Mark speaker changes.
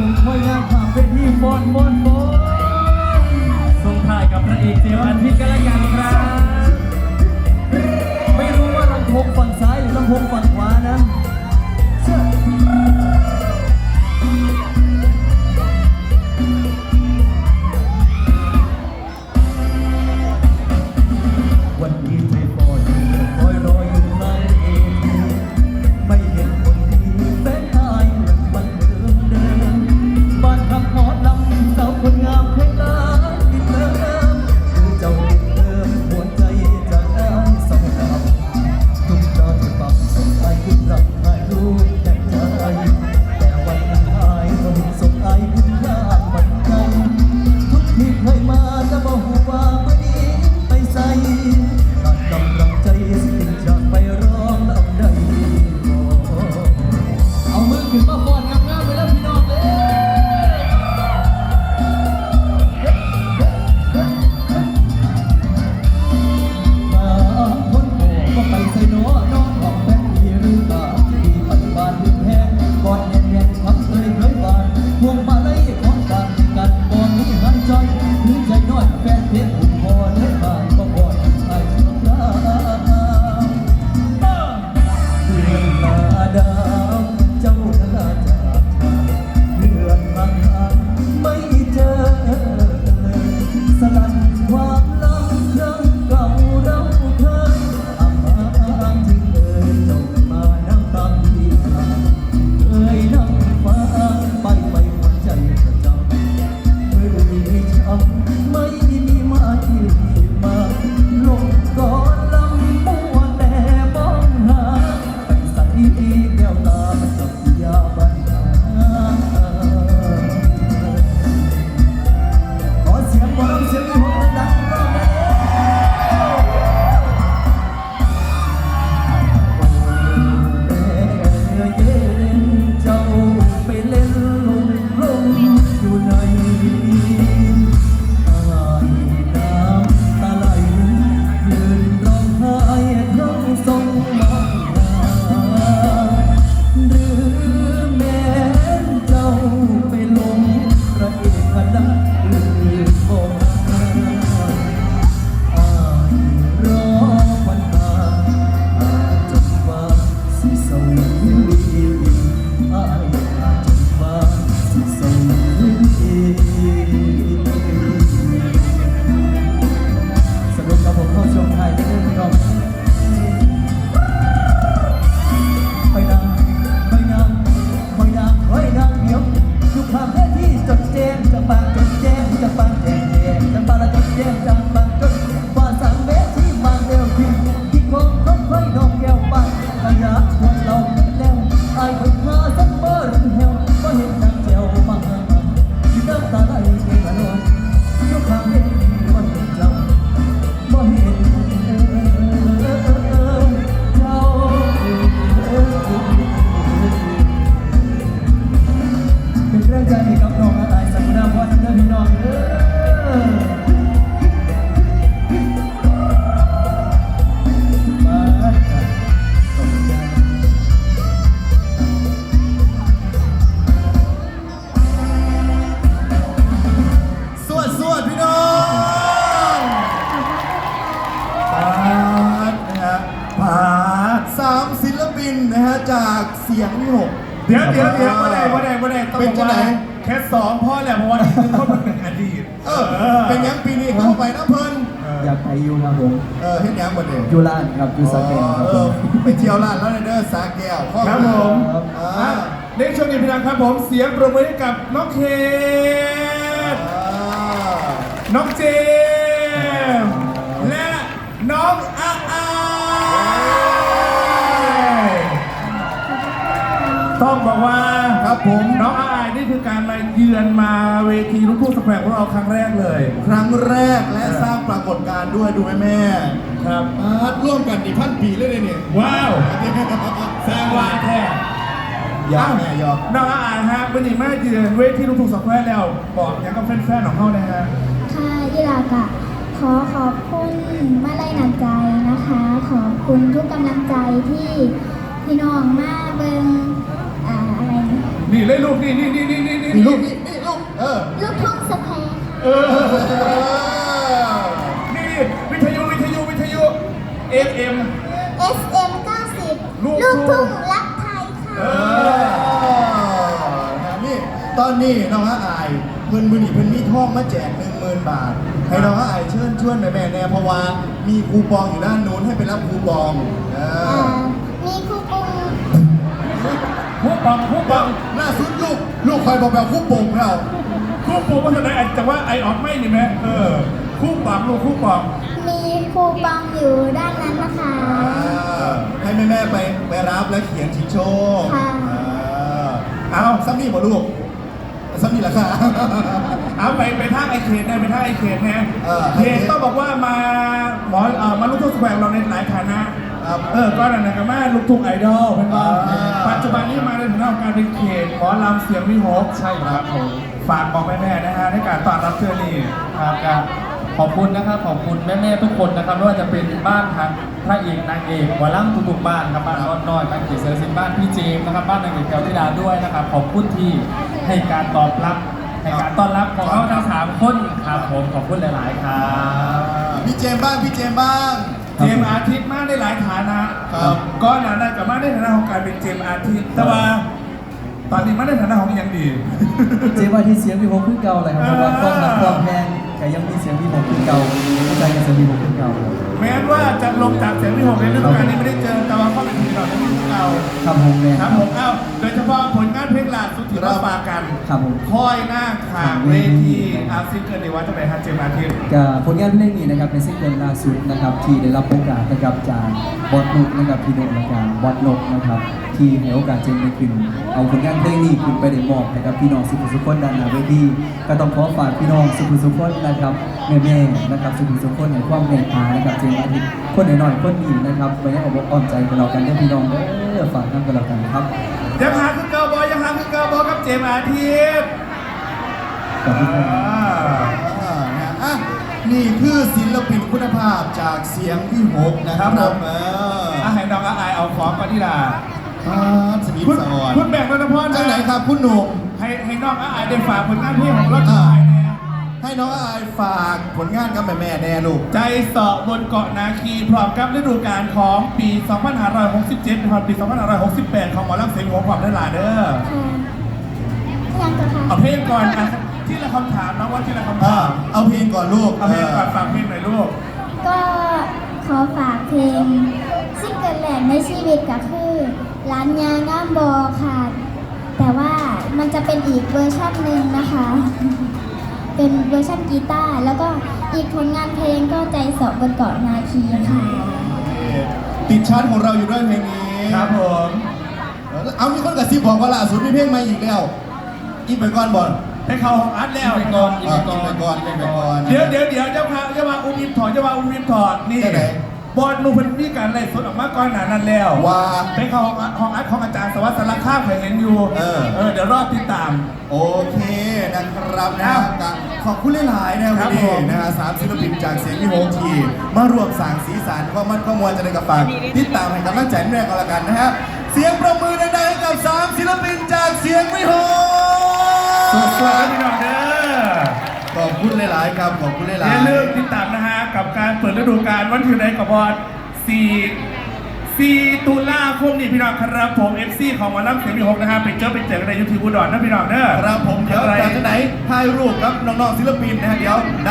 Speaker 1: สมคอยงามผ่าเวทีฟอนฟอนฟอน
Speaker 2: ส่งท้ายกับพระเอกเจมส์อาทิตย์กันละกันครับ
Speaker 1: ไม่รู้ว่าลำโพงฝั่งซ้ายหรือลำโพงฝั่งขวานะ อยู่ใน เดี๋ยวเดี๋ยวเดี๋ยวว่าได้ว่าได้ว่าได้ต้องเป็นบอกจังไหนว่า
Speaker 2: แค่สองพ่อแหละเพราะว่านี่คือคนมันเป็นอดีต
Speaker 3: เออ เป็นยังปีนี้เข้าไปนะเพิ่น
Speaker 1: อยากไปอยู่ครับผม
Speaker 3: เออเฮ็ดยังหมดเลย
Speaker 1: อยูร้านครับอยูสแกนครับ
Speaker 3: เอ
Speaker 1: ผ
Speaker 3: อ
Speaker 1: ม
Speaker 3: ไปเที่ยวร้านแล้วเด้อสาแก้วข้อ
Speaker 2: ครับผม
Speaker 3: อ่า
Speaker 2: อะในช่วงนี้พี่น้องครับผมเสียงปรบมือให้กับน้องเคท
Speaker 3: อ่า
Speaker 2: น้องเจมส์และน้องอาอา ต้องบอกว่า
Speaker 3: ครับผม
Speaker 2: น้องอาอายนี่คือการมาเยือนมาเวทีลูกทุ่งสแควร์ของเราครั้งแรกเลย
Speaker 3: ครั้งแรกและสร้างปรากฏการณ์ด้วยดูไหมแม่
Speaker 2: ครับ
Speaker 3: พาดร่วมกันนี่พันปีเลยเนี่ย
Speaker 2: ว้าวแซงวาแท้
Speaker 3: ยอมแม่ยอม
Speaker 2: น้องอาอายฮะวันนี้มาเยือนเวทีลูกทุ่งสแควร์แล้วบอกยังกับแฟนๆของเขานะฮะ
Speaker 4: ค่ะยิลากะขอขอบคุณมาลัยน้ำใจนะคะ ขอบคุณทุกกำลังใจที่พี่น้องมาเบิงอ่าอะไร นะ
Speaker 2: นี่เลยลูกนี่นี่นี่นี่นี่
Speaker 3: นี่ลูกนี่นี่ลูกเออ
Speaker 4: ลูกทุ่งสะแพง
Speaker 2: เออนี่วิทยุวิทยุวิทยุ FM
Speaker 4: ค่ะ SM 90
Speaker 2: ลูก
Speaker 4: ลูก
Speaker 2: ทุ่
Speaker 4: ทุ่
Speaker 2: ง
Speaker 4: งรักไทย
Speaker 2: เอ
Speaker 4: ค่ะ
Speaker 2: อ
Speaker 3: นะนี่ตอนนี้น้องอาอายเพิ่นมือนี่เพิ่นมีทองมาแจกหนึ่งหมื่นบาท ให้น้องอาอายเชิญชวนแม่แม่ๆแน่เพราะว่ามีคูปองอยู่ด้านนู้นให้ไปรับคูปองเอ
Speaker 4: อ่า
Speaker 3: อ
Speaker 4: มีคูปอง
Speaker 2: ผู้ปังผู้ปัง
Speaker 3: ล่าสุดลูกลูก คอยบอกแบบคูปองเรา
Speaker 2: คู่ปูว่าจะได้อาจจะว่าไอออกไม่นี่ไหมเออ คู่ปังลูกคู่ปัง
Speaker 4: มีคูปองอยู่ด้านนั้นนะคะ
Speaker 3: อ่าให้แม่แม่ๆไปไปรับและเขียนชิงโชค
Speaker 4: ค่ะ
Speaker 3: อ่า
Speaker 2: เอา
Speaker 3: ซ้ำนี่บ่ลูกซ้ำนี่ราคา
Speaker 2: เอาไปไปท่าไอเคนนะไปท่าไอเคนนะ
Speaker 3: เออ
Speaker 2: เคนต้องบอกว่ามาหมอเอ่อมาลูกทุ่งสแควร์เราในหลายฐานะ ครับเออก็นั่นนะกับแม่ลูกทุ่งไอดอลเป็นว่า
Speaker 3: อ่า
Speaker 2: ปัจจุบันนี้มาในฐานะของการเป็นเคนหมอลำเสียงวิหก
Speaker 5: ใช่ครับผม
Speaker 2: ฝากบอกแม่ๆนะฮะในการต้อนรับเธอนี่
Speaker 5: ครับก็ขอบคุณนะครับขอบคุณแม่ๆทุกคนนะครับไม่ว่าจะเป็นบ้านทางพระเอกนางเอกหัวล่ำทุกๆบ้านครับบ้านรอดน้อยบ้านเกียรติเซอร์ซินบ้านพี่เจมส์นะครับบ้านนางเอกแก้วธิดาด้วยนะครับขอบคุณที่ให้การตอบรับให้การต้อนรับของเราทั้งสามคนครับผมขอบคุณหลาย ๆ ครับ
Speaker 3: พี่เจมส์บ้างพี่เจมส์บ้าง
Speaker 2: เจมส์อาทิตย์มาได้หลายฐานะครับก็หนานั้นกับมาได้ฐานะของการเป็นเจมส์อาทิตย์แต่ว่าตอนนี้มาได้ฐานะของยังดี
Speaker 1: เจ๊ว่าที่เสียงพี่ผมขึ้นเก่าเลยครับเพราะว่าต้องรับความแพง แต่ยังมีเสียงพี่ผมขึ้นเก่าเข้าใจกับเสียงพี่ผมขึ้นเก่าครับ
Speaker 2: แม้ว่าจะลงจากเสียงวิหกในฤดูกาลนี้ไม่ได้เจอแต่ว่าเข้าไปทีเราได้ยินเรา
Speaker 1: ครับผมเนี่ย
Speaker 2: ครับผมเอ้าโดยเฉพาะผลงานเพลงล่าสุดที่เราฝากกัน
Speaker 1: ครับผม
Speaker 2: ค่อยหน้าขางเวทีอาซิงเกิลในวัดจังหวัดฮันเจมส์อาทิตย์
Speaker 1: กับผลงานเพลงนี้นะครับเป็นซิงเกิลล่าสุดนะครับที่ได้รับโอกาสนะครับจากบอสนุกนะครับพี่โนนะครับบอสนกนะครับ ที่ให้โอกาสเจมได้ขึ้น เอาผลงานเพลงนี้ขึ้นไปได้มอบนะครับพี่น้องสุขุมสุขคนด้านหน้าเวทีก็ต้องขอฝากพี่น้องสุขุมสุขคนนะครับแม่ๆนะครับสุขุมสุขคนให้ความเมตตานะครับเจมอาทิตย์คนหน่อยๆคนนี้นะครับไปให้ออกอ้อมใจกันเรากันเด้อพี่น้องเด้อฝากน้ำกันเรากันครับ
Speaker 2: ยังหาคือเกาบอยยังหาคือเกาบอยกับเจมส์อาทิตย์
Speaker 1: ขอบคุณครับ
Speaker 2: อ่า
Speaker 3: อ่านะอะนี่คือศิลปินคุณภาพจากเสียงที่หกนะครับผมเออ
Speaker 2: อาหารน้องอาอายเอาของก่อนที่ลา
Speaker 3: อ่าสมิท
Speaker 2: คุณ
Speaker 3: สอน
Speaker 2: คุณแบ่งรัตพร
Speaker 3: จากไหนครับคุณหนุ่ม
Speaker 2: ให้ให้น้องอาอายได้ฝากผลงานเพลงของเราถ่ายแน่
Speaker 3: ให้น้องอายฝากผลงานกับแม่แม่ๆแน่ลูก
Speaker 2: ใจเสาะบนเกาะนาคีพร้อมกับฤดูกาลของปี 2567ถึงปี 2568 ของหมอลำเสียงหัวความได้หลายเด้อ
Speaker 4: ค่ะยังต่อค่ะ
Speaker 2: เอาเพลงก่อนอะที่ละคำถามนะว่าที่ละคำ
Speaker 3: อ่า
Speaker 2: ถาม
Speaker 3: เอาเพลงก่อนลูก
Speaker 2: เอาเพลงก่อนฝากเพลงหน่อยลูก
Speaker 4: ก็ขอฝากเพลงซิงเกิลแรกในชีวิตก็คือ ร้านยางามบอค่ะ แต่ว่ามันจะเป็นอีกเวอร์ชันหนึ่งนะคะ เป็นเวอร์ชันกีตาร์แล้วก็อีกผลงานเพลงก็ใจเสอบนเกาะนาคีค่ะ
Speaker 3: ติดชาร์ตของเราอยู่ด้วยเพลงนี้
Speaker 2: ครับผม
Speaker 3: เอามีคนกับซิบบอกว่าล่าสุดมีเพลงใหม่อีกแล้วอีกไปก่อนบอล
Speaker 2: ให้เขาของอัดแล้ว
Speaker 5: อีกก่อน
Speaker 3: อีกไปก่อนอีกไปก่อนอีกไปก่อน
Speaker 2: เดี๋ยวเดี๋ยวเดี๋ยวเจ้าพระเจ้าว่าอุ้มอิมถอดเจ้าว่าอุ้มอิมถอดนี่
Speaker 3: ได้ไหน
Speaker 2: บอลนูเพันมีการไล่สดออกมาก่อนหนานั้นแล้ว
Speaker 3: ว่า
Speaker 2: เป็นของของอัดของอาจารย์สวัสดิ์สารคามเคยเห็นอยู่
Speaker 3: เออ
Speaker 2: เออเดี๋ยวรอติดตาม
Speaker 3: โอเคนะครับนะ
Speaker 2: ครั
Speaker 3: ฮะ
Speaker 2: บ
Speaker 3: ก็ขอบคุณหลายๆนะ
Speaker 2: ครั
Speaker 3: วั
Speaker 2: บ
Speaker 3: นนี้
Speaker 2: ผม
Speaker 3: นะฮะสามศิลปินจากเสียงที่โฮทีมารวมสร้างสีสันข้อมันข้อมวลจะได้กับฝากติดตามให้กำลังใจแม่กันละกันนะฮะเสียงประมือดังๆให้กับสามศิลปินจากเสียงวิโฮ
Speaker 2: สวัสดีพี่น้องเด้อ
Speaker 3: ขอบ คุณหลายๆครับขอบคุณหลาย
Speaker 2: อย่าลืมติดตามนะฮะกับการเปิดฤดูกาลวันที่ไหนกับบอล4 4ตุลาคมนี่พี่น้องครับผม FC ของหมาลัมเสียงมีหกนะฮะไปเจอไปเจอกันในยูทูบอุดรนะพี่น้องเด้อ
Speaker 3: ครับผมเดี๋ยว
Speaker 2: อะไร
Speaker 3: จากไหนถ่ายรูปครับน้องๆศิลปินนะฮะเดี๋ยว